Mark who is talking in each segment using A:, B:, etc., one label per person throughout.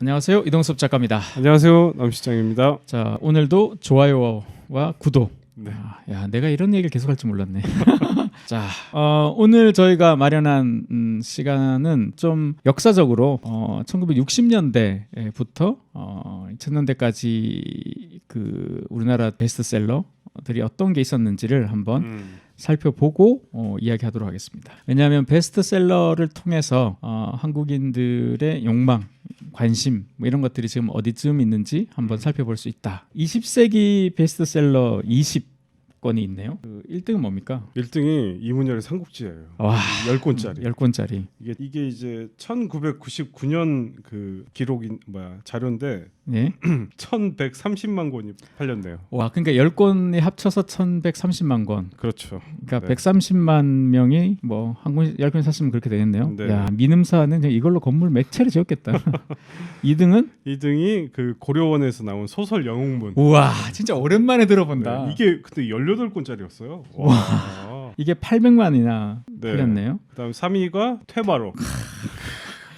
A: 안녕하세요 이동섭 작가입니다.
B: 안녕하세요 남시장입니다.
A: 자 오늘도 좋아요와 구독.
B: 네.
A: 아, 야 내가 이런 얘기를 계속할 줄 몰랐네. 자 어, 오늘 저희가 마련한 음, 시간은 좀 역사적으로 어, 1960년대부터 어, 2000년대까지 그 우리나라 베스트셀러 들이 어떤 게 있었는지를 한번
B: 음,
A: 살펴보고 어, 이야기하도록 하겠습니다. 왜냐하면 베스트셀러를 통해서 어, 한국인들의 욕망, 관심 뭐 이런 것들이 지금 어디쯤 있는지 한번 살펴볼 수 있다. 20세기 베스트셀러 20 권이 있네요. 그 1등은 뭡니까?
B: 1등이 이문열의 삼국지예요.
A: 와,
B: 10권짜리.
A: 10권짜리.
B: 이게 이게 이제 1999년 그 기록인 뭐야 자료인데
A: 예.
B: 1,130만 권이 팔렸네요.
A: 와, 그러니까 10권이 합쳐서 1,130만 권.
B: 그렇죠.
A: 그러니까
B: 네.
A: 130만 명이 뭐한 권, 10권 샀으면 그렇게 되겠네요.
B: 네.
A: 야, 미음사는 그냥 이걸로 건물 몇 채를 지었겠다. 2등은
B: 2등이 그 고려원에서 나온 소설 영웅문.
A: 우와 진짜 오랜만에 들어본다
B: 네, 이게 그때 18 권짜리였어요. 와.
A: 이게 800만이나
B: 네.
A: 팔렸네요
B: 그다음 3위가 퇴바로.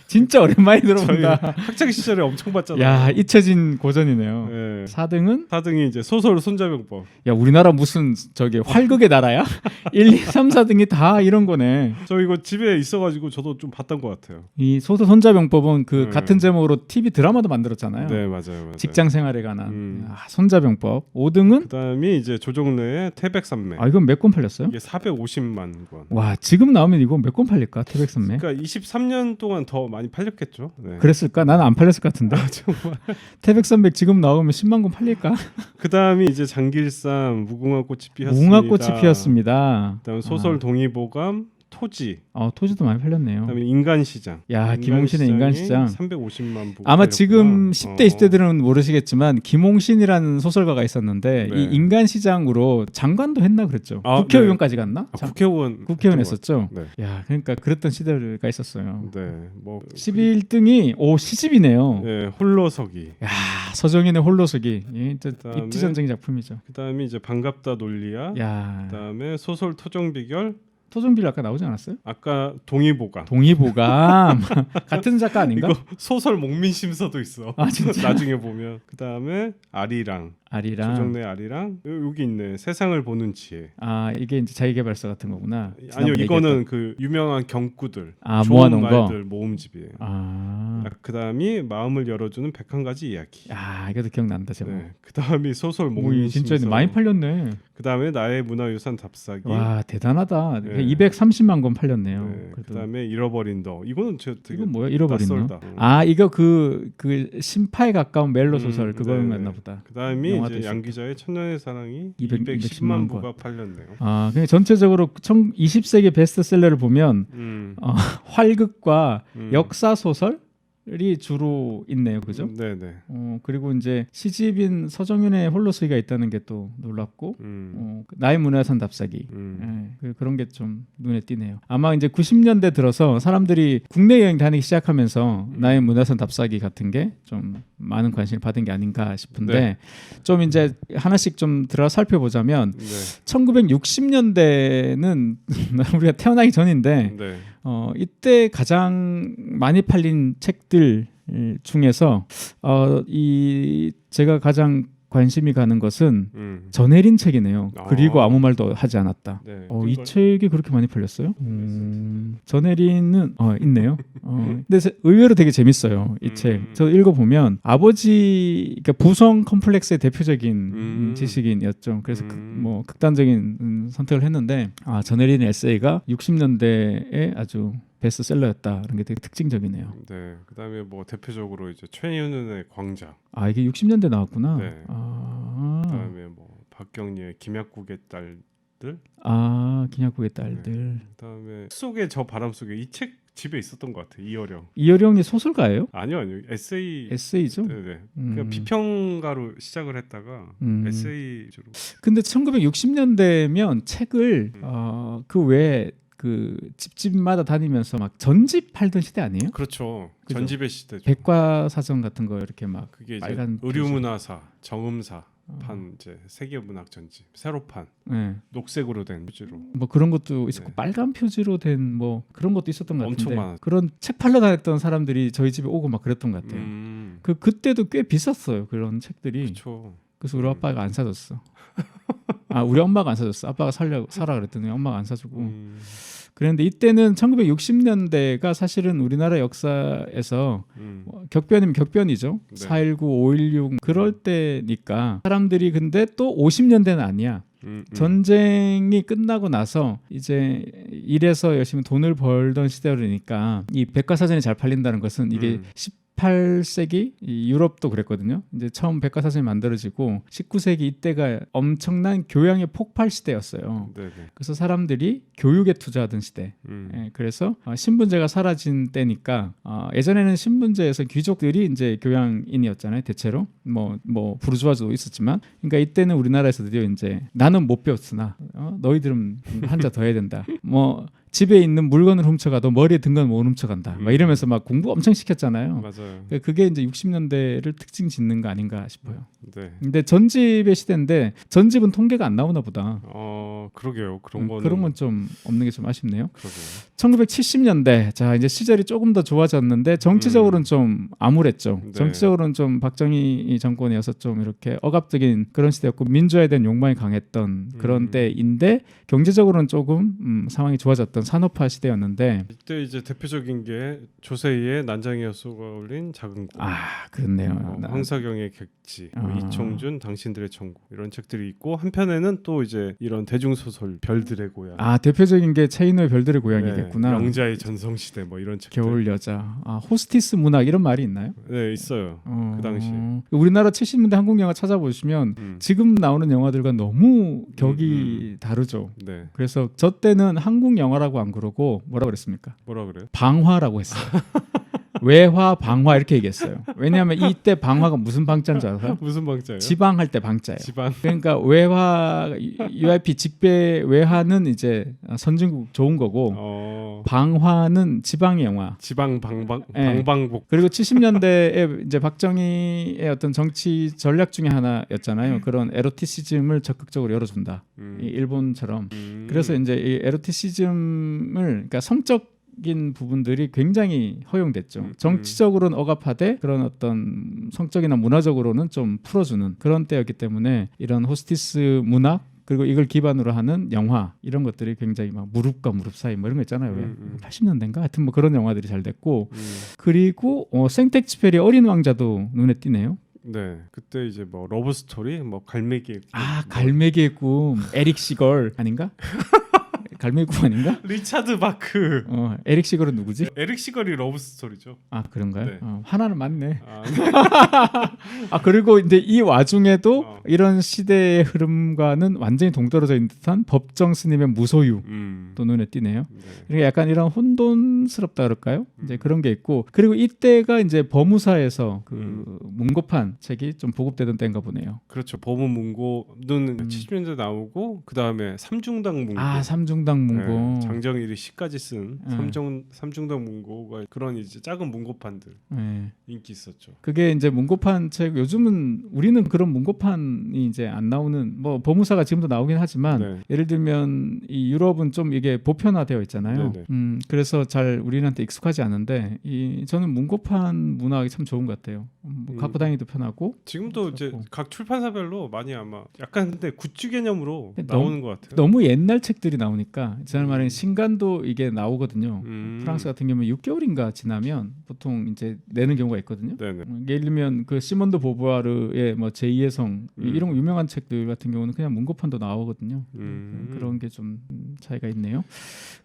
A: 진짜 오랜만에 들어본다
B: 학창 시절에 엄청 봤잖아요.
A: 야 잊혀진 고전이네요
B: 네.
A: 4등은
B: 4등이 이제 소설 손자병법.
A: 야 우리나라 무슨 저기 활극의 나라야? 1, 2, 3, 4등이 다 이런 거네
B: 저 이거 집에 있어가지고 저도 좀 봤던 것 같아요.
A: 이 소도 손자병법은 그
B: 네.
A: 같은 제목으로 TV 드라마도 만들었잖아요
B: 네 맞아요. 맞아요.
A: 직장 생활에 관한
B: 음.
A: 아, 손자병법 5등은
B: 그다음이 이제 조정래의 태백산맥.
A: 아 이건 몇 권 팔렸어요?
B: 이게 450만 권.
A: 와 지금 나오면 이거 몇권 팔릴까 태백산맥?
B: 그러니까 23년 동안 더 많이 팔렸겠죠. 네.
A: 그랬을까? 나는 안 팔렸을 것 같은데. 태백산맥 지금 나오면 10만 권 팔릴까?
B: 그다음이 이제 장길산 무궁화 꽃이 피었습니다.
A: 무궁화 꽃이 피었습니다.
B: 그다음 소설
A: 아.
B: 동의보감 토지.
A: 어, 토지도 많이 팔렸네요.
B: 그다음에 인간 시장.
A: 야, 김홍신의 인간 시장.
B: 350만 부.
A: 아마
B: 팔렸구나.
A: 지금 10대,
B: 어.
A: 20대들은 모르시겠지만 김홍신이라는 소설가가 있었는데
B: 네.
A: 이 인간 시장으로 장관도 했나 그랬죠.
B: 아,
A: 국회의원까지 갔나?
B: 아,
A: 장-
B: 국회의원.
A: 국회의원 했었죠.
B: 네.
A: 야, 그러니까 그랬던 시대가 있었어요.
B: 네. 뭐
A: 11등이 오 시집이네요.
B: 네, 홀로서기.
A: 야, 서정인의 홀로서기. 이 진짜
B: 그다음에
A: 입지전적인 작품이죠.
B: 그다음에 이제 반갑다 논리야.
A: 야,
B: 그다음에 소설 토정 비결.
A: 토종빌 아까 나오지 않았어요?
B: 아까 동의보감.
A: 동의보감 같은 작가 아닌가?
B: 이거 소설 목민심서도 있어.
A: 아 진짜
B: 나중에 보면 그 다음에 아리랑
A: 아리랑
B: 조정래 아리랑 요- 여기 있네 세상을 보는 지혜.
A: 아 이게 이제 자기개발서 같은 거구나.
B: 아니요
A: 지난번에
B: 이거는
A: 얘기했던.
B: 그 유명한 경구들
A: 아,
B: 좋은
A: 모아놓은 거?
B: 말들 모음집이에요.
A: 아,
B: 그 다음이 마음을 열어주는 백한 가지 이야기.
A: 야 이것도 기억난다 제목.
B: 네. 그 다음이 소설
A: 오,
B: 목민심서.
A: 진짜 많이 팔렸네.
B: 그 다음에 나의 문화유산 답사기.
A: 와 대단하다.
B: 네.
A: 230만 권 팔렸네요.
B: 네. 그
A: 그래도
B: 다음에 잃어버린 너. 이거는 저 되게
A: 이건 뭐야 잃어버린 너?
B: 낯설다.
A: 아 이거 그 그 심파에 가까운 멜로 소설
B: 음,
A: 그거 였나
B: 네네.
A: 보다.
B: 그 다음이
A: 영화도.
B: 양 기자의 천년의 사랑이
A: 200,
B: 210만
A: 210만
B: 부가 팔렸네요.
A: 아 그냥 전체적으로 20세기 베스트셀러를 보면
B: 음.
A: 어, 활극과
B: 음.
A: 역사 소설 이 주로 있네요, 그죠?
B: 음, 네네.
A: 어 그리고 이제 시집인 서정윤의 홀로서기가 있다는 게 또 놀랍고
B: 음.
A: 어, 나의 문화유산 답사기
B: 음.
A: 예, 그- 그런 게 좀 눈에 띄네요. 아마 이제 90년대 들어서 사람들이 국내 여행 다니기 시작하면서
B: 음.
A: 나의 문화유산 답사기 같은 게 좀 많은 관심을 받은 게 아닌가 싶은데
B: 네.
A: 좀 이제 하나씩 좀 들어 살펴보자면
B: 네.
A: 1960년대는 우리가 태어나기 전인데
B: 네.
A: 어, 이때 가장 많이 팔린 책들 중에서 어, 이 제가 가장 관심이 가는 것은
B: 음.
A: 전혜린 책이네요.
B: 아.
A: 그리고 아무 말도 하지 않았다.
B: 네.
A: 어, 이 책이 그렇게 많이 팔렸어요? 음, 전혜린은 어, 있네요. 어, 근데 세- 의외로 되게 재밌어요. 이
B: 음.
A: 책. 저 읽어보면 아버지, 그러니까 부성 컴플렉스의 대표적인
B: 음.
A: 음, 지식인이었죠. 그래서
B: 음.
A: 극- 뭐 극단적인 음, 선택을 했는데 아, 전혜린 에세이가 60년대에 아주 베스트셀러였다는 게 되게 특징적이네요.
B: 네. 그다음에 뭐 대표적으로 이제 최윤은의 광장.
A: 아 이게 60년대 나왔구나.
B: 네.
A: 아,
B: 박경리의 김약국의 딸들.
A: 아 기냐국의 딸들.
B: 그다음에 속의 저 바람 속에 이 책 집에 있었던 것 같아. 이어령.
A: 이효령이 소설가예요?
B: 아니요, 아니요. 에세이.
A: 에세이죠?
B: 네네.
A: 음.
B: 그냥 비평가로 시작을 했다가
A: 음.
B: 에세이로.
A: 근데 1960년대면 책을
B: 음.
A: 어, 그 외에 그 집집마다 다니면서 막 전집 팔던 시대 아니에요?
B: 그렇죠.
A: 그죠?
B: 전집의 시대죠.
A: 백과사전 같은 거 이렇게 막
B: 그게 이제 의류문화사, 정음사 판 이제 세계 문학 전집 새로 판
A: 네.
B: 녹색으로 된 표지로
A: 뭐 그런 것도 있었고
B: 네.
A: 빨간 표지로 된 뭐 그런 것도 있었던 것 같은데
B: 엄청 많았죠.
A: 그런 책 팔러 다녔던 사람들이 저희 집에 오고 막 그랬던 것 같아요.
B: 음,
A: 그 그때도 꽤 비쌌어요 그런 책들이.
B: 그렇죠.
A: 그래서 우리
B: 음.
A: 아빠가 안 사줬어. 아 우리 엄마가 안 사줬어. 아빠가 살려 사라 그랬더니 엄마가 안 사주고.
B: 음,
A: 그랬는데 이때는 1960년대가 사실은 우리나라 역사에서
B: 음.
A: 뭐 격변이면 격변이죠.
B: 네.
A: 4.19, 5.16 그럴 때니까 사람들이 근데 또 50년대는 아니야.
B: 음, 음.
A: 전쟁이 끝나고 나서 이제 일해서 열심히 돈을 벌던 시대라니까 이 백과사전이 잘 팔린다는 것은 이게
B: 음.
A: 18세기 이 유럽도 그랬거든요. 이제 처음 백과사전이 만들어지고 19세기 이때가 엄청난 교양의 폭발 시대였어요.
B: 네네.
A: 그래서 사람들이 교육에 투자하던 시대.
B: 음.
A: 예, 그래서 어, 신분제가 사라진 때니까 어, 예전에는 신분제에서 귀족들이 이제 교양인이었잖아요 대체로 뭐뭐 부르주아도 있었지만 그러니까 이때는 우리나라에서 드디어 이제 나는 못 배웠으나 어, 너희들은 한 자 더 해야 된다 뭐 집에 있는 물건을 훔쳐가도 머리에 든 건 못 훔쳐간다 막 이러면서 막 공부 엄청 시켰잖아요
B: 맞아요.
A: 그러니까 그게 이제 60년대를 특징 짓는 거 아닌가 싶어요
B: 네.
A: 근데 전집의 시대인데 전집은 통계가 안 나오나 보다
B: 어 그러게요. 그런
A: 음,
B: 거는
A: 그런 건 좀 없는 게 좀 아쉽네요
B: 그러게요.
A: 1970년대 자 이제 시절이 조금 더 좋아졌는데 정치적으로는 좀 암울했죠.
B: 네.
A: 정치적으로는 좀 박정희 정권이어서 좀 이렇게 억압적인 그런 시대였고 민주화에 대한 욕망이 강했던 그런
B: 음.
A: 때인데 경제적으로는 조금 음, 상황이 좋아졌 던 산업화 시대였는데
B: 이때 이제 대표적인 게 조세희의 난장이었소가 올린 작은 꿈.
A: 아 그렇네요.
B: 어,
A: 나-
B: 황사경의 객지, 뭐
A: 아.
B: 이청준 당신들의 천국 이런 책들이 있고 한편에는 또 이제 이런 대중 소설 별들의 고향,
A: 아 대표적인 게 체인호의 별들의 고향이겠구나.
B: 네, 영자의 전성 시대 뭐 이런 책들.
A: 겨울 여자. 아 호스티스 문학 이런 말이 있나요?
B: 네 있어요.
A: 어,
B: 그 당시에.
A: 우리나라 70년대 한국 영화 찾아보시면
B: 음.
A: 지금 나오는 영화들과 너무 격이 다르죠.
B: 네
A: 그래서 저 때는 한국 영화라 고 안 그러고 뭐라 그랬습니까?
B: 뭐라 그래요?
A: 방화라고 했어요. 외화, 방화 이렇게 얘기했어요. 왜냐하면 이때 방화가 무슨 방자인 줄 알아요?
B: 무슨 방자예요?
A: 지방 할 때 방자예요.
B: 지방.
A: 그러니까 외화, UIP 직배 외화는 이제 선진국 좋은 거고
B: 어
A: 방화는 지방의 영화.
B: 지방 방방
A: 네.
B: 방방복.
A: 그리고 70년대에 이제 박정희의 어떤 정치 전략 중에 하나였잖아요. 그런 에로티시즘을 적극적으로 열어준다.
B: 음.
A: 이 일본처럼.
B: 음.
A: 그래서 이제 이 에로티시즘을 그러니까 성적 인 부분들이 굉장히 허용됐죠.
B: 음,
A: 정치적으로는 억압하되 그런 어떤 성적이나 문화적으로는 좀 풀어주는 그런 때였기 때문에 이런 호스티스 문학 그리고 이걸 기반으로 하는 영화 이런 것들이 굉장히 막 무릎과 무릎 사이 뭐 이런 거 있잖아요. 왜
B: 음, 음.
A: 80년대인가 하여튼 뭐 그런 영화들이 잘 됐고
B: 음.
A: 그리고 어, 생텍쥐페리의 어린 왕자도 눈에 띄네요.
B: 네 그때 이제 뭐 러브 스토리 뭐 갈매기.
A: 아 갈매기의 꿈 에릭 시걸 아닌가? 갈매기 꿈 아닌가?
B: 리차드 바크.
A: 어 에릭 시걸은 누구지?
B: 에릭 시걸이 러브 스토리죠.
A: 아 그런가요?
B: 네.
A: 어, 하나는 맞네.
B: 아,
A: 아 그리고 이제 이 와중에도
B: 어.
A: 이런 시대의 흐름과는 완전히 동떨어져 있는 듯한 법정 스님의 무소유
B: 음.
A: 또 눈에 띄네요.
B: 네.
A: 이게 약간 이런 혼돈스럽다 그럴까요? 이제
B: 음.
A: 그런 게 있고 그리고 이때가 이제 법무사에서 그
B: 음.
A: 문고판 책이 좀 보급되던 때인가 보네요.
B: 그렇죠. 법원 문고는
A: 음.
B: 70년대 나오고 그 다음에 삼중당 문고.
A: 아 삼중 당 문고.
B: 네, 장정일이 시까지 쓴
A: 네.
B: 삼중 삼중당 문고가 그런 이제 작은 문고판들
A: 네.
B: 인기 있었죠.
A: 그게 이제 문고판 책 요즘은 우리는 그런 문고판이 이제 안 나오는 뭐 법무사가 지금도 나오긴 하지만
B: 네.
A: 예를 들면 이 유럽은 좀 이게 보편화되어 있잖아요.
B: 네네.
A: 음 그래서 잘 우리한테 익숙하지 않은데 이 저는 문고판 문학이 참 좋은 것 같아요. 음, 뭐
B: 음.
A: 갖고 다니기도 편하고
B: 지금도 이제
A: 그렇고.
B: 각 출판사별로 많이 아마 약간 근데 굿즈 개념으로 나오는 것 같아요.
A: 너무 옛날 책들이 나오니까 저는 말하는
B: 음.
A: 신간도 이게 나오거든요.
B: 음.
A: 프랑스 같은 경우는 6개월인가 지나면 보통 이제 내는 경우가 있거든요.
B: 네네.
A: 음, 예를 들면 그 시몬드 보부아르의 뭐 제2의 성 이-
B: 음.
A: 이런 거 유명한 책들 같은 경우는 그냥 문고판도 나오거든요.
B: 음.
A: 그런 게 좀 차이가 있네요.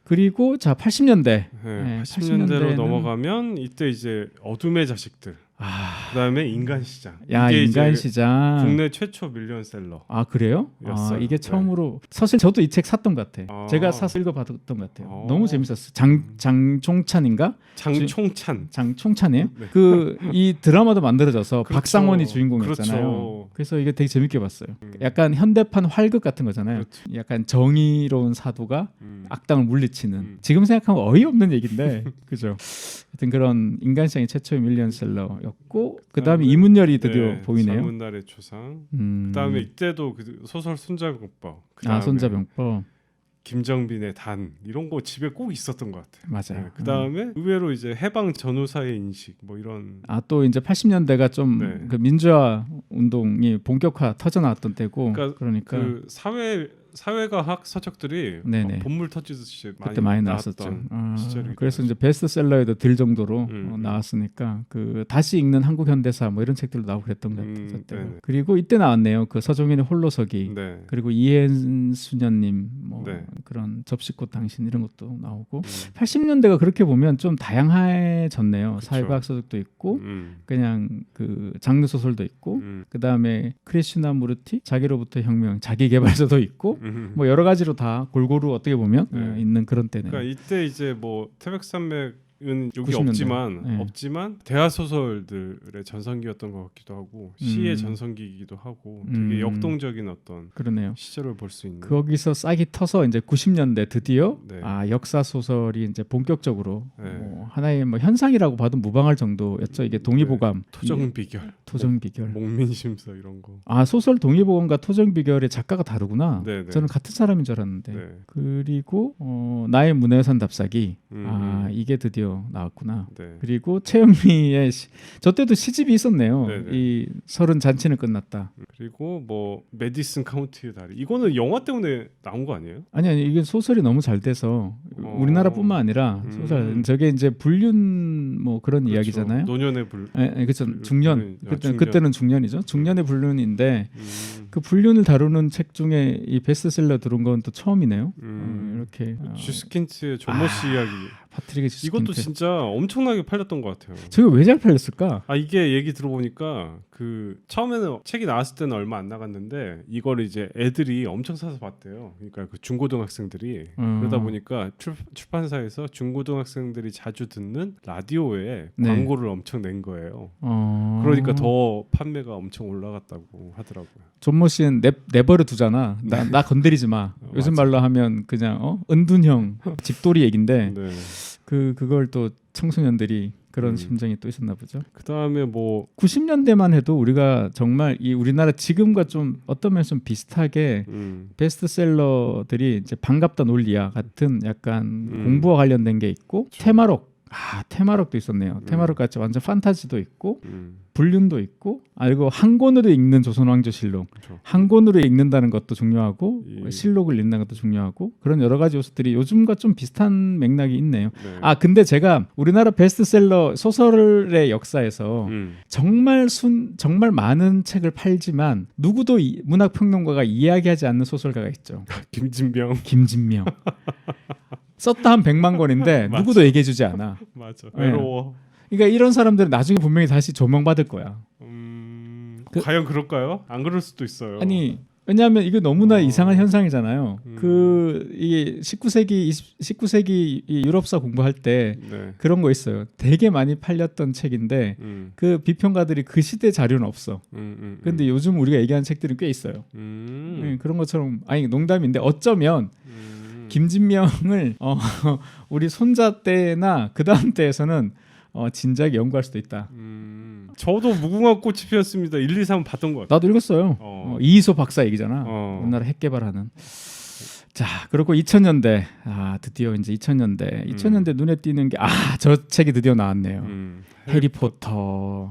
A: 그리고 자 80년대
B: 네,
A: 네,
B: 80년대로
A: 80년대는
B: 넘어가면 이때 이제 어둠의 자식들.
A: 아,
B: 그다음에 인간 시장.
A: 야
B: 이게
A: 인간 시장
B: 국내 최초 밀리언셀러.
A: 아 그래요? 아,
B: 였어요.
A: 이게
B: 네.
A: 처음으로 사실 저도 이 책 샀던 것 같아.
B: 아.
A: 제가 사서 읽어봤던 것 같아요.
B: 어.
A: 너무 재밌었어. 장 장종찬인가?
B: 장총찬.
A: 장총찬이에요?
B: 네.
A: 그이 드라마도 만들어져서
B: 그렇죠.
A: 박상원이 주인공이었잖아요.
B: 그렇죠.
A: 그래서 이게 되게 재밌게 봤어요.
B: 음.
A: 약간 현대판 활극 같은 거잖아요.
B: 그렇죠.
A: 약간 정의로운 사도가
B: 음.
A: 악당을 물리 치는
B: 음.
A: 지금 생각하면 어이없는 얘기인데 그죠? 하여튼 그런 인간시장의 최초의 밀리언셀러였고 그다음에 이문열이 드디어
B: 네,
A: 보이네요.
B: 젊은 날의 초상.
A: 음.
B: 그다음에 이때도 그 소설 손자병법.
A: 아 손자병법
B: 김정빈의 단 이런 거 집에 꼭 있었던 것 같아요.
A: 맞아요.
B: 네, 그 다음에 의외로 이제 해방 전후사의 인식 뭐 이런
A: 아 또 이제 80년대가 좀
B: 네.
A: 그 민주화 운동이 본격화 터져 나왔던 때고
B: 그러니까
A: 그러니까,
B: 그 사회 사회과학 서적들이
A: 네네.
B: 막 본물 터지듯이 많이,
A: 그때 많이 나왔었죠. 아, 그래서 이제 베스트셀러에도 들 정도로
B: 음,
A: 어,
B: 음.
A: 나왔으니까 그 다시 읽는 한국 현대사 뭐 이런 책들도 나오고 그랬던 것 같아요.
B: 음. 네네.
A: 그리고 이때 나왔네요. 그 서종인의 홀로서기
B: 네.
A: 그리고 이해수녀님 뭐
B: 네.
A: 그런 접시꽃 당신 이런 것도 나오고
B: 음,
A: 80년대가 그렇게 보면 좀 다양해졌네요.
B: 그쵸.
A: 사회과학 서적도 있고
B: 음,
A: 그냥 그 장르 소설도 있고
B: 음,
A: 그 다음에 크리슈나 무르티 자기로부터 혁명 자기 개발서도 있고
B: 음.
A: 뭐 여러 가지로 다 골고루 어떻게 보면
B: 네.
A: 어, 있는 그런 때네요.
B: 그러니까 이때 이제 뭐 태백산맥 은 여기
A: 90년대.
B: 없지만
A: 네.
B: 없지만 대하 소설들의 전성기였던 것 같기도 하고 시의
A: 음.
B: 전성기이기도 하고 되게
A: 음.
B: 역동적인 어떤
A: 그러네요.
B: 시절을 볼 수 있는
A: 거기서 싹이 터서 이제 90년대 드디어
B: 네.
A: 아 역사 소설이 이제 본격적으로
B: 네.
A: 뭐 하나의 뭐 현상이라고 봐도 무방할 정도였죠. 이게 동의보감,
B: 토정 비결,
A: 토정 비결.
B: 목민 심서 이런 거.
A: 아 소설 동의보감과 토정 비결의 작가가 다르구나.
B: 네, 네.
A: 저는 같은 사람인 줄 알았는데.
B: 네.
A: 그리고 어, 나의 문화유산 답사기.
B: 음,
A: 아
B: 음.
A: 이게 드디어 나왔구나.
B: 네.
A: 그리고 최영미의 시, 저 때도 시집이 있었네요.
B: 네네.
A: 이 서른 잔치는 끝났다.
B: 그리고 뭐 메디슨 카운티의 다리 이거는 영화 때문에 나온 거 아니에요?
A: 아니 아니 이게 소설이 너무 잘 돼서
B: 어.
A: 우리나라뿐만 아니라
B: 음.
A: 소설 저게 이제 불륜 뭐 그런
B: 그렇죠.
A: 이야기잖아요.
B: 노년의 불.
A: 예, 예, 그렇죠.
B: 불-
A: 중년.
B: 불륜. 아,
A: 그때
B: 중년.
A: 그때는 중년이죠. 중년의 불륜인데
B: 음,
A: 그 불륜을 다루는 책 중에 이 베스트셀러 들은 건또 처음이네요.
B: 음.
A: 어, 이렇게 어,
B: 쥐스킨트의 존모 씨
A: 아,
B: 이야기.
A: 파트릭의 지스킨트.
B: 이것도 진짜 엄청나게 팔렸던 것 같아요.
A: 저게 왜 잘 팔렸을까?
B: 아 이게 얘기 들어보니까 그 처음에는 책이 나왔을 때는 얼마 안 나갔는데 이걸 이제 애들이 엄청 사서 봤대요. 그러니까 그 중고등학생들이
A: 음.
B: 그러다 보니까 출, 출판사에서 중고등학생들이 자주 듣는 라디오에
A: 네.
B: 광고를 엄청 낸 거예요.
A: 어...
B: 그러니까 더 판매가 엄청 올라갔다고 하더라고요.
A: 존모 씨는 내, 내버려 두잖아. 나, 나 건드리지 마.
B: 어,
A: 요즘
B: 맞아.
A: 말로 하면 그냥 어? 은둔형 집돌이 얘긴데
B: 네.
A: 그 그걸 또 청소년들이 그런
B: 음.
A: 심정이 또 있었나 보죠.
B: 그 다음에 뭐
A: 90년대만 해도 우리가 정말 이 우리나라 지금과 좀 어떤 면에서 좀 비슷하게
B: 음,
A: 베스트셀러들이 이제 반갑다 논리야 같은 약간
B: 음.
A: 공부와 관련된 게 있고
B: 그렇죠.
A: 테마록 아 테마록도 있었네요.
B: 음.
A: 테마록 같이 완전 판타지도 있고
B: 음,
A: 불륜도 있고 알고 한 권으로 읽는 조선왕조실록
B: 그렇죠.
A: 한 권으로 읽는다는 것도 중요하고
B: 이-
A: 실록을 읽는 것도 중요하고 그런 여러 가지 요소들이 요즘과 좀 비슷한 맥락이 있네요.
B: 네.
A: 아 근데 제가 우리나라 베스트셀러 소설의 역사에서
B: 음,
A: 정말 순 정말 많은 책을 팔지만 누구도 이, 문학 평론가가 이야기하지 않는 소설가가 있죠.
B: 김진병
A: 김진명. 썼다 한 100만 권인데. 누구도 얘기해 주지 않아.
B: 맞아.
A: 네.
B: 외로워.
A: 그러니까 이런 사람들은 나중에 분명히 다시 조명받을 거야.
B: 음,
A: 그-
B: 과연 그럴까요? 안 그럴 수도 있어요.
A: 아니 왜냐하면 이게 너무나
B: 어.
A: 이상한 현상이잖아요.
B: 음.
A: 그 이게 19세기 20, 19세기 이 유럽사 공부할 때
B: 네.
A: 그런 거 있어요. 되게 많이 팔렸던 책인데
B: 음,
A: 그 비평가들이 그 시대 자료는 없어.
B: 음, 음,
A: 근데 요즘 우리가 얘기하는 책들은 꽤 있어요.
B: 음,
A: 네, 그런 것처럼 아니 농담인데 어쩌면
B: 음,
A: 김진명을 어, 우리 손자 때나 그 다음 때에서는 어, 진작에 연구할 수도 있다.
B: 음. 저도 무궁화 꽃이 피었습니다. 1, 2, 3 봤던 것 같아요.
A: 나도 읽었어요.
B: 어.
A: 어, 이희소 박사 얘기잖아.
B: 어.
A: 우리나라 핵 개발하는. 자, 그리고 2000년대. 아, 드디어 이제 2000년대. 2000년대 눈에 띄는 게 아, 저 책이 드디어 나왔네요.
B: 음.
A: 해리포터.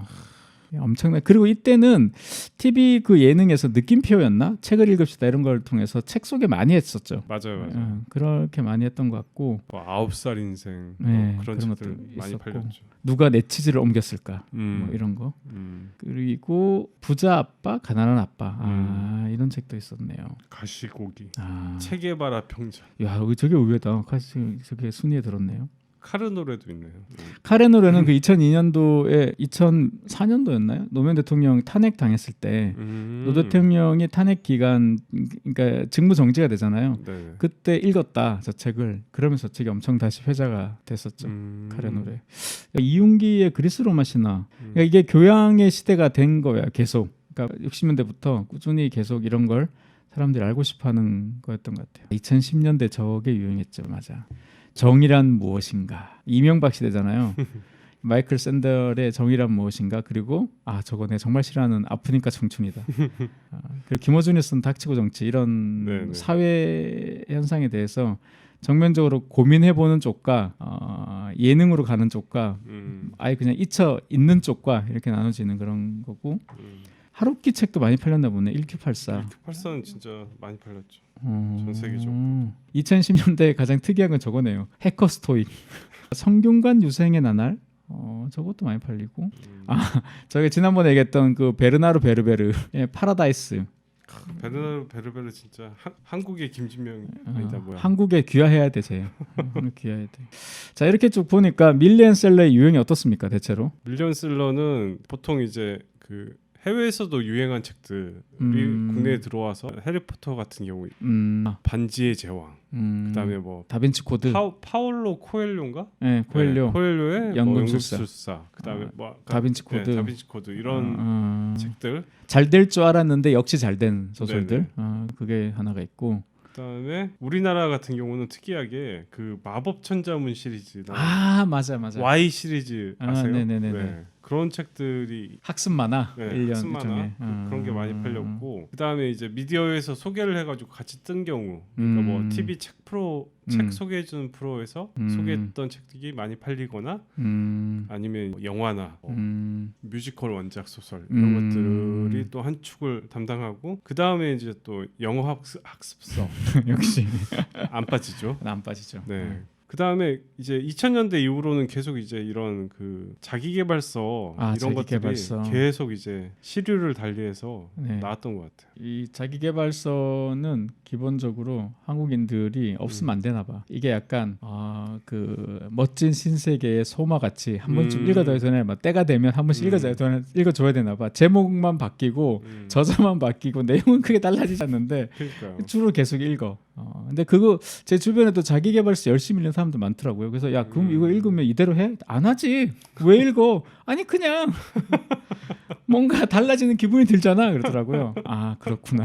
A: 엄청나. 그리고 이때는 TV 그 예능에서 느낌표였나? 책을 읽읍시다 이런 걸 통해서 책 소개 많이 했었죠.
B: 맞아요, 맞아요.
A: 어, 그렇게 많이 했던 것 같고
B: 뭐 아홉 살 인생 뭐
A: 네,
B: 그런
A: 그런 것도
B: 많이
A: 있었고.
B: 팔렸죠.
A: 누가 내 치즈를 옮겼을까?
B: 음.
A: 뭐 이런 거.
B: 음.
A: 그리고 부자 아빠, 가난한 아빠. 아, 이런 책도 있었네요.
B: 가시고기.
A: 아,
B: 체게바라 평전.
A: 야, 저게 의외다. 사실 저게 순위에 들었네요.
B: 카르 노래도 있네요. 음.
A: 카레노래는 그 2002년도에 2004년도였나요? 노무현 대통령 탄핵 당했을 때
B: 음.
A: 노 대통령이 탄핵 기간 그러니까 직무 정지가 되잖아요.
B: 네.
A: 그때 읽었다 저 책을 그러면서 저 책이 엄청 다시 회자가 됐었죠.
B: 음.
A: 카레 노래. 이윤기의 그리스 로마 신화.
B: 음.
A: 그러니까 이게 교양의 시대가 된 거야 계속. 그러니까 60년대부터 꾸준히 계속 이런 걸 사람들이 알고 싶어하는 거였던 것 같아요. 2010년대 저게 유행했죠, 맞아. 정의란 무엇인가? 이명박 시대잖아요. 마이클 샌델의 정의란 무엇인가 그리고 아 저거 내 정말 싫어하는 아프니까 청춘이다. 아, 그리고 김어준이 쓴 닥치고 정치 이런
B: 네네.
A: 사회 현상에 대해서 정면적으로 고민해보는 쪽과 어, 예능으로 가는 쪽과
B: 음,
A: 아예 그냥 잊혀 있는 쪽과 이렇게 나눠지는 그런 거고
B: 음.
A: 하루키 책도 많이 팔렸나 보네 1984
B: 팔사는 진짜 많이 팔렸죠.
A: 어,
B: 전 세계적으로.
A: 2010년대에 가장 특이한 건 저거네요 해커 스토익 성균관 유생의 나날 어, 저것도 많이 팔리고
B: 음.
A: 아 저희가 지난번에 얘기했던 그 베르나르 베르베르 의 파라다이스
B: 베르나르 베르베르 진짜 한, 한국의 김진명
A: 어,
B: 아니다 뭐야.
A: 한국에 귀화해야. 어, 귀화해야 돼. 자 이렇게 쭉 보니까 밀리언셀러의 유행이 어떻습니까, 대체로?
B: 밀리언셀러는 보통 이제 그 해외에서도 유행한 책들이
A: 음.
B: 국내에 들어와서 해리포터 같은 경우
A: 음, 아,
B: 반지의 제왕,
A: 음,
B: 그다음에 뭐
A: 다빈치 코드,
B: 파, 파올로 코엘료인가?
A: 네, 코엘료,
B: 네, 코엘료의 뭐
A: 연금술사.
B: 연금술사. 그다음에
A: 아,
B: 뭐
A: 다빈치
B: 네,
A: 코드.
B: 다빈치 코드 이런
A: 어,
B: 책들.
A: 잘 될 줄 알았는데 역시 잘 된 소설들. 어, 그게 하나가 있고.
B: 그다음에 우리나라 같은 경우는 특이하게 그 마법 천자문 시리즈나
A: 아 맞아 맞아.
B: Y 시리즈
A: 아,
B: 아세요?
A: 네네네 네.
B: 네. 그런 책들이
A: 학습 만화
B: 네,
A: 일년
B: 학습 만화
A: 일종의. 어.
B: 그런 게 많이 팔렸고 그다음에 이제 미디어에서 소개를 해가지고 같이 뜬 경우 그러니까 뭐
A: 음.
B: TV 책 프로
A: 음.
B: 책 소개해주는 프로에서
A: 음.
B: 소개했던 책들이 많이 팔리거나
A: 음,
B: 아니면 영화나 뭐
A: 음,
B: 뮤지컬 원작 소설 이런
A: 음.
B: 것들이 또 한 축을 담당하고 그 다음에 이제 또 영어 학습, 학습서
A: 역시
B: 안 빠지죠.
A: 안 빠지죠.
B: 네. 그 다음에 이제 2000년대 이후로는 계속 이제 이런 그 자기개발서
A: 아,
B: 이런
A: 자기계발서.
B: 것들이 계속 이제 시류를 달리해서
A: 네.
B: 나왔던 것 같아요.
A: 이 자기개발서는 기본적으로 한국인들이 없으면 안 되나 봐. 이게 약간 아, 그 멋진 신세계의 소마 같이 한 번쯤
B: 음.
A: 읽어둬야 되나 막 때가 되면 한 번씩
B: 음.
A: 읽어줘야 되나 읽어줘야 되나 봐. 제목만 바뀌고
B: 음.
A: 저자만 바뀌고 내용은 크게 달라지지 않는데
B: 그러니까요.
A: 주로 계속 읽어. 어, 근데 그거 제 주변에도 자기 개발서 열심히 읽는 사람들 많더라고요. 그래서 야 그럼
B: 음.
A: 이거 읽으면 이대로 해? 안 하지. 왜 읽어? 아니 그냥 뭔가 달라지는 기분이 들잖아. 그러더라고요. 아 그렇구나.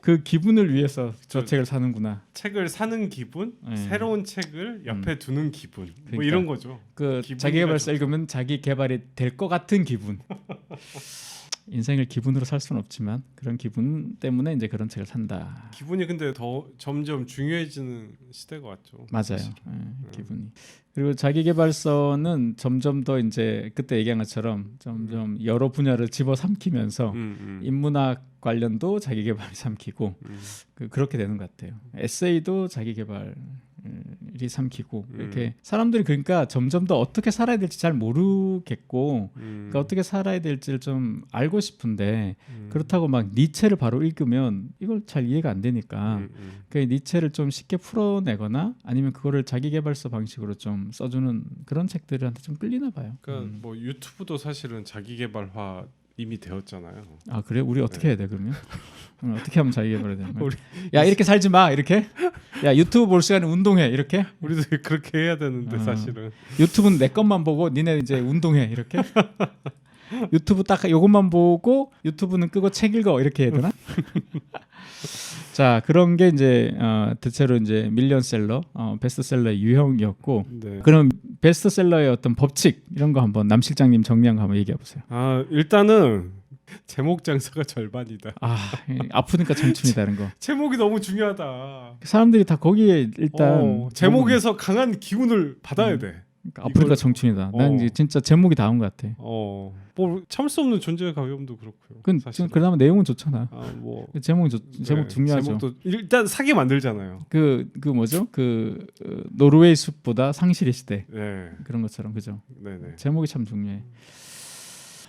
A: 그 기분을 위해서 저
B: 저-
A: 책을 사는구나.
B: 책을 사는 기분,
A: 네.
B: 새로운 책을 옆에 두는 기분, 뭐
A: 그러니까.
B: 이런 거죠.
A: 그 자기 개발서
B: 가지고.
A: 읽으면 자기 개발이 될 것 같은 기분. 인생을 기분으로 살 수는 없지만 그런 기분 때문에 이제 그런 책을 산다.
B: 기분이 근데 더 점점 중요해지는 시대가 왔죠.
A: 맞아요. 예, 기분이. 그리고 자기개발서는 점점 더 이제 그때 얘기한 것처럼 점점 여러 분야를 집어삼키면서
B: 음, 음,
A: 인문학 관련도 자기개발이 삼키고
B: 음.
A: 그, 그렇게 되는 것 같아요. 에세이도 자기개발 이 삼키고
B: 음.
A: 이렇게 사람들이 그러니까 점점 더 어떻게 살아야 될지 잘 모르겠고
B: 음.
A: 그러니까 어떻게 살아야 될지를 좀 알고 싶은데
B: 음.
A: 그렇다고 막 니체를 바로 읽으면 이걸 잘 이해가 안 되니까
B: 음, 음.
A: 그 니체를 좀 쉽게 풀어내거나 아니면 그거를 자기 개발서 방식으로 좀 써주는 그런 책들한테 좀 끌리나 봐요.
B: 그러니까
A: 음.
B: 뭐 유튜브도 사실은 자기 개발화 이미 되었잖아요.
A: 아 그래? 우리 어떻게 해야 돼 그러면? 음, 어떻게 하면 자기 개발이 되는 거야?
B: 우리-
A: 야 이렇게 살지 마 이렇게? 야 유튜브 볼 시간에 운동해 이렇게?
B: 우리도 그렇게 해야 되는데
A: 어.
B: 사실은
A: 유튜브는 내 것만 보고 니네 이제 운동해 이렇게? 유튜브 딱 요것만 보고 유튜브는 끄고 책 읽어 이렇게 해야 되나? 자 그런 게 이제 어, 대체로 이제 밀리언셀러, 어, 베스트셀러의 유형이었고
B: 네.
A: 그럼 베스트셀러의 어떤 법칙 이런 거 한번 남 실장님 정리한 거 한번 얘기해 보세요.
B: 아 일단은 제목 장사가 절반이다.
A: 아 이- 아프니까 청춘이다 이런 거.
B: 제목이 너무 중요하다.
A: 사람들이 다 거기에 일단
B: 어, 제목에서 강한 기운을 받아야
A: 음.
B: 돼.
A: 그러니까 아프니까
B: 이걸-
A: 청춘이다.
B: 어.
A: 난 이제 진짜 제목이 다운 것 같아.
B: 어, 뭐 참을 수 없는 존재의 가벼움도 그렇고요.
A: 그
B: 사실.
A: 그나마 내용은 좋잖아.
B: 아,
A: 뭐그 제목이 좋, 제목
B: 네,
A: 중요하죠.
B: 제목도 일단 사게 만들잖아요.
A: 그그 뭐죠? 그 어, 노르웨이 숲보다 상실의 시대
B: 네,
A: 그런 것처럼 그죠?
B: 네, 네.
A: 제목이 참 중요해.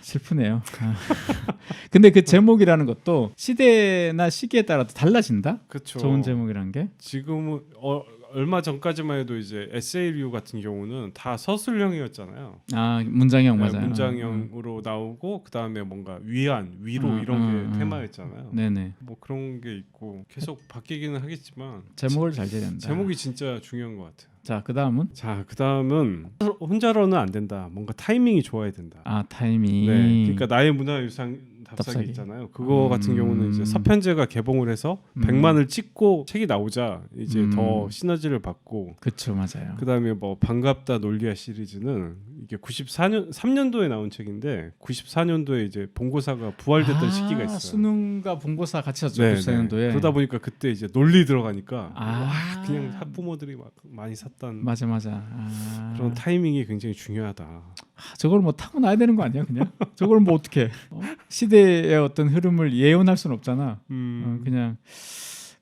A: 슬프네요. 아. 근데 그 제목이라는 것도 시대나 시기에 따라 달라진다.
B: 그렇죠.
A: 좋은 제목이란 게.
B: 지금은 어, 얼마 전까지만 해도 이제 에세이류 같은 경우는 다 서술형이었잖아요.
A: 아 문장형
B: 네,
A: 맞아요.
B: 문장형으로 나오고 그 다음에 뭔가 위안, 위로
A: 음,
B: 이런 게
A: 음, 음.
B: 테마였잖아요.
A: 네네.
B: 뭐 그런 게 있고 계속 바뀌기는 하겠지만
A: 제목을 잘 지어야 된다.
B: 제목이 진짜 중요한 것 같아요.
A: 자 그 다음은
B: 자, 그 다음은 혼자로는 안 된다. 뭔가 타이밍이 좋아야 된다.
A: 아 타이밍.
B: 네, 그러니까 나의 문화 유산 답사기,
A: 답사기.
B: 있잖아요. 그거 같은
A: 음.
B: 경우는 이제 서편제가 개봉을 해서
A: 음.
B: 100만을 찍고 책이 나오자 이제
A: 음.
B: 더 시너지를 받고
A: 그쵸 맞아요.
B: 그다음에 뭐 반갑다 논리아 시리즈는 이게 94년 3년도에 나온 책인데 94년도에 이제 본고사가 부활됐던
A: 아,
B: 시기가 있어요.
A: 수능과 본고사 같이
B: 네,
A: 94년도에.
B: 네. 그러다 보니까 그때 이제 논리 들어가니까
A: 아.
B: 와 그냥 학부모들이 막 많이 샀던
A: 맞아 맞아. 아,
B: 그런 타이밍이 굉장히 중요하다.
A: 아, 저걸 뭐 타고 나야 되는 거 아니야 그냥? 저걸 뭐 어떻게? 어? 시 대의 어떤 흐름을 예언할 수는 없잖아. 어, 그냥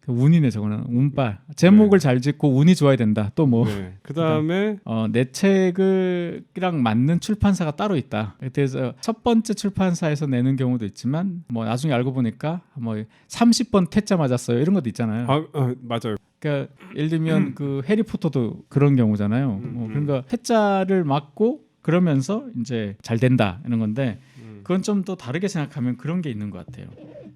A: 그 운이네 저거는 운빨. 제목을 잘 짓고 운이 좋아야 된다. 또 뭐.
B: 네. 그다음에
A: 어, 내 책을랑 맞는 출판사가 따로 있다. 그래서 첫 번째 출판사에서 내는 경우도 있지만 뭐 나중에 알고 보니까 뭐 30번 퇴짜 맞았어요. 이런 것도 있잖아요.
B: 아, 아 맞아요.
A: 그러니까 예를 들면 그 해리포터도 그런 경우잖아요.
B: 음,
A: 뭐
B: 음.
A: 그러니까 퇴짜를 맞고 그러면서 이제 잘 된다 이런 건데
B: 음.
A: 그건 좀 또 다르게 생각하면 그런 게 있는 것 같아요.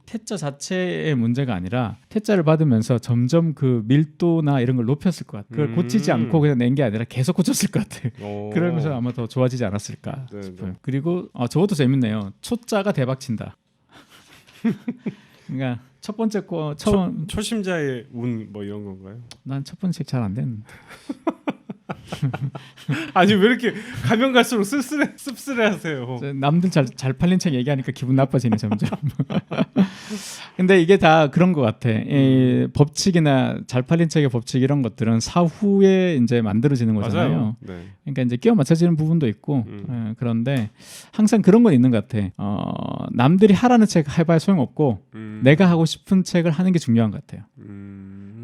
A: 퇴짜 자체의 문제가 아니라 퇴짜를 받으면서 점점 그 밀도나 이런 걸 높였을 것 같아요. 그걸
B: 음.
A: 고치지 않고 그냥 낸 게 아니라 계속 고쳤을 것 같아요.
B: 어.
A: 그러면서 아마 더 좋아지지 않았을까
B: 네,
A: 싶어요.
B: 네.
A: 그리고 어, 저것도 재밌네요. 초짜가 대박 친다. 그러니까 첫 번째 거 처음
B: 초, 초심자의 운 뭐 이런 건가요?
A: 난 첫 번째 잘 안 됐는데.
B: 아니 왜 이렇게 가면 갈수록 씁쓸해 씁쓸해하세요.
A: 저 남들 잘, 잘 팔린 책 얘기하니까 기분 나빠지네 점점. 근데 이게 다 그런 것 같아. 이 법칙이나 잘 팔린 책의 법칙 이런 것들은 사후에 이제 만들어지는
B: 거잖아요. 네.
A: 그러니까 이제 끼워 맞춰지는 부분도 있고
B: 음.
A: 예, 그런데 항상 그런 건 있는 것 같아. 어, 남들이 하라는 책 해봐야 소용없고
B: 음.
A: 내가 하고 싶은 책을 하는 게 중요한 것 같아요.
B: 음.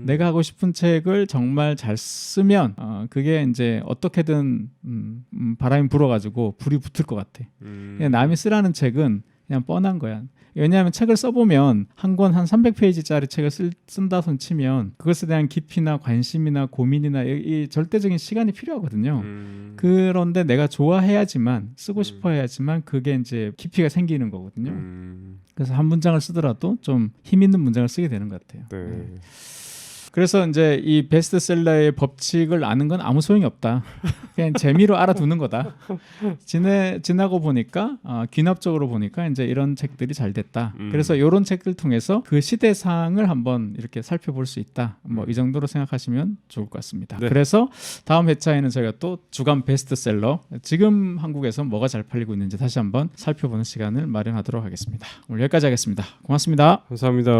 A: 내가 하고 싶은 책을 정말 잘 쓰면 어, 그게 이제 어떻게든 음, 음, 바람이 불어가지고 불이 붙을 것 같아.
B: 음.
A: 그냥 남이 쓰라는 책은 그냥 뻔한 거야. 왜냐하면 책을 써보면 한 권 한 300페이지짜리 책을 쓸, 쓴다 손 치면 그것에 대한 깊이나 관심이나 고민이나 이, 이 절대적인 시간이 필요하거든요.
B: 음.
A: 그런데 내가 좋아해야지만 쓰고
B: 음.
A: 싶어해야지만 그게 이제 깊이가 생기는 거거든요.
B: 음.
A: 그래서 한 문장을 쓰더라도 좀 힘 있는 문장을 쓰게 되는 것 같아요.
B: 네.
A: 그래서 이제 이 베스트셀러의 법칙을 아는 건 아무 소용이 없다. 그냥 재미로 알아두는 거다. 지내 지나고 보니까 어, 귀납적으로 보니까 이제 이런 책들이 잘 됐다.
B: 음.
A: 그래서 이런 책들 통해서 그 시대상을 한번 이렇게 살펴볼 수 있다. 뭐 이 정도로 생각하시면 좋을 것 같습니다.
B: 네.
A: 그래서 다음 회차에는 저희가 또 주간 베스트셀러 지금 한국에서 뭐가 잘 팔리고 있는지 다시 한번 살펴보는 시간을 마련하도록 하겠습니다. 오늘 여기까지 하겠습니다. 고맙습니다.
B: 감사합니다.